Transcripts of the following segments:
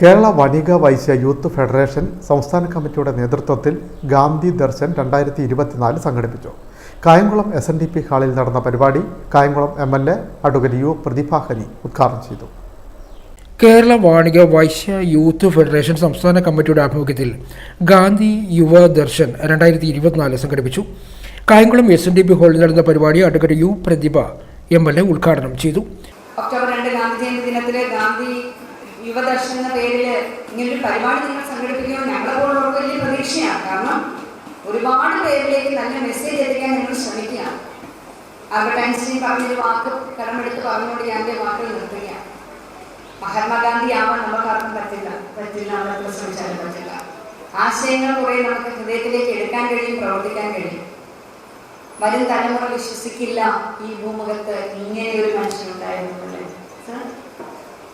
Kerala Vanika Vaishya youth federation സംസ്ഥാന കമ്മിറ്റിയുടെ നേതൃത്വത്തിൽ ഗാന്ധി ദർശൻ രണ്ടായിരത്തി ഇരുപത്തിനാല് സംഘടിപ്പിച്ചു. Kayamkulam S N D P ഹാളിൽ നടന്ന പരിപാടി Kayamkulam M L A advocate U Prathibhahari ഉദ്ഘാടനം ചെയ്തു. കേരള വാണിക വൈശ്യ യൂത്ത് ഫെഡറേഷൻ സംസ്ഥാന കമ്മിറ്റിയുടെ ആഭിമുഖ്യത്തിൽ ഗാന്ധി യുവ ദർശൻ രണ്ടായിരത്തി ഇരുപത്തിനാല് സംഘടിപ്പിച്ചു. Kayamkulam S N D P ഹാളിൽ നടന്ന പരിപാടി advocate U Prathibha M L A ഉദ്ഘാടനം ചെയ്തു. ഒക്ടോബർ രണ്ട് ഗാന്ധി ജയന്തി ദിനത്തിൽ ഗാന്ധി യുവദർശൻ എന്ന പേരിൽ ഇങ്ങനൊരു പരിപാടി നിങ്ങൾ സംഘടിപ്പിക്കുമ്പോൾ ഞങ്ങളെ പോലുള്ളവർക്ക് വലിയ പ്രതീക്ഷയാണ്. കാരണം ഒരുപാട് പേരിലേക്ക് നല്ല മെസ്സേജ് എത്തിക്കാൻ നിങ്ങൾ ശ്രമിക്കുകയാണ്. ആൽബർട്ട് ഐൻസ്റ്റീൻ പറഞ്ഞൊരു വാക്ക് കടമെടുത്ത് പറഞ്ഞുകൊണ്ട് ഞാൻ എന്റെ വാക്കുകൾ നിർത്തുകയാണ്. മഹാത്മാഗാന്ധി ആവാൻ നമുക്കാർക്കും പറ്റില്ല പറ്റില്ല നമ്മളെത്ര ശ്രമിച്ചാലും പറ്റില്ല. ആശയങ്ങൾ കുറെ നമുക്ക് ഹൃദയത്തിലേക്ക് എടുക്കാൻ കഴിയും പ്രവർത്തിക്കാൻ കഴിയും. വരും തലമുറ വിശ്വസിക്കില്ല ഈ ഭൂമുഖത്ത് ഇങ്ങനെ ഒരു മനുഷ്യനുണ്ടായിരുന്നുള്ളൂ സർ,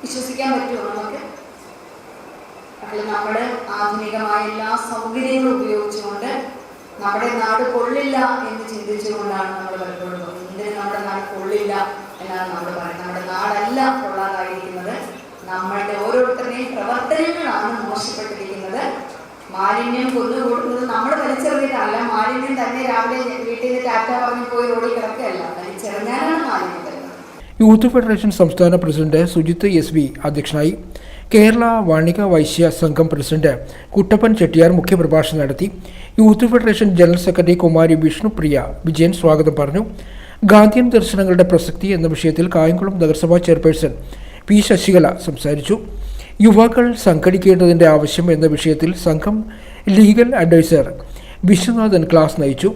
വിശ്വസിക്കാൻ പറ്റുമോ? അപ്പോൾ നമ്മുടെ ആധുനികമായ എല്ലാ സൗകര്യങ്ങളും ഉപയോഗിച്ചുകൊണ്ട് നമ്മുടെ നാട് കൊള്ളില്ല എന്ന് ചിന്തിച്ചുകൊണ്ടാണ് നമ്മൾ പലപ്പോഴും ഇതിന് നമ്മുടെ നാട് കൊള്ളില്ല എന്നാണ് നമ്മൾ പറയുന്നത്. നമ്മുടെ നാടല്ല കൊള്ളാതായിരിക്കുന്നത്. നമ്മളുടെ ഓരോരുത്തരുടെയും പ്രവർത്തനങ്ങളാണ് മോശപ്പെട്ടിരിക്കുന്നത്. മാലിന്യം കൊന്നുകൂടുന്നത് നമ്മൾ വലിച്ചെറിഞ്ഞിട്ടല്ല. മാലിന്യം തന്നെ രാവിലെ വീട്ടിൽ നിന്ന് ടാറ്റ പറഞ്ഞ് പോയി റോഡിൽ കിടക്കുകയല്ല. വലിച്ചെറിഞ്ഞാലാണ് മാലിന്യം യൂത്ത് ഫെഡറേഷൻ സംസ്ഥാന പ്രസിഡന്റ് സുജിത്ത് എസ് വി അധ്യക്ഷനായി കേരള വാണിക വൈശ്യ സംഘം പ്രസിഡന്റ് കുട്ടപ്പൻ ചെട്ടിയാർ മുഖ്യപ്രഭാഷണം നടത്തി. യൂത്ത് ഫെഡറേഷൻ ജനറൽ സെക്രട്ടറി കുമാരി വിഷ്ണുപ്രിയ വിജയൻ സ്വാഗതം പറഞ്ഞു. ഗാന്ധിയൻ ദർശനങ്ങളുടെ പ്രസക്തി എന്ന വിഷയത്തിൽ കായംകുളം നഗരസഭാ ചെയർപേഴ്സൺ പി ശശികല സംസാരിച്ചു. യുവാക്കൾ സംഘടിക്കേണ്ടതിന്റെ ആവശ്യം എന്ന വിഷയത്തിൽ സംഘം ലീഗൽ അഡ്വൈസർ വിശ്വനാഥൻ ക്ലാസ് നയിച്ചു.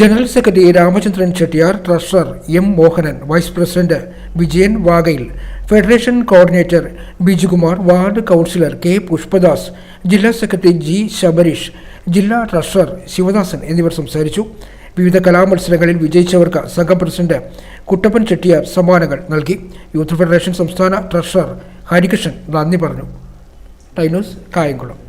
General secretary Ramachandran Chettiyar treasurer M Mohanan vice president Vijayan വാഗയിൽ federation coordinator Bijukumar ward councillor K Pushpadas ജില്ലാ സെക്രട്ടറി ജി ശബരീഷ് ജില്ലാ ട്രഷറർ ശിവദാസൻ എന്നിവർ സംസാരിച്ചു. വിവിധ കലാമത്സരങ്ങളിൽ വിജയിച്ചവർക്ക് സംഘം പ്രസിഡന്റ് കുട്ടപ്പൻ ചെട്ടിയാർ സമ്മാനങ്ങൾ നൽകി. യൂത്ത് ഫെഡറേഷൻ സംസ്ഥാന ട്രഷറർ ഹരികൃഷ്ണൻ നന്ദി പറഞ്ഞു. ടൈനോസ് കായംകുളം.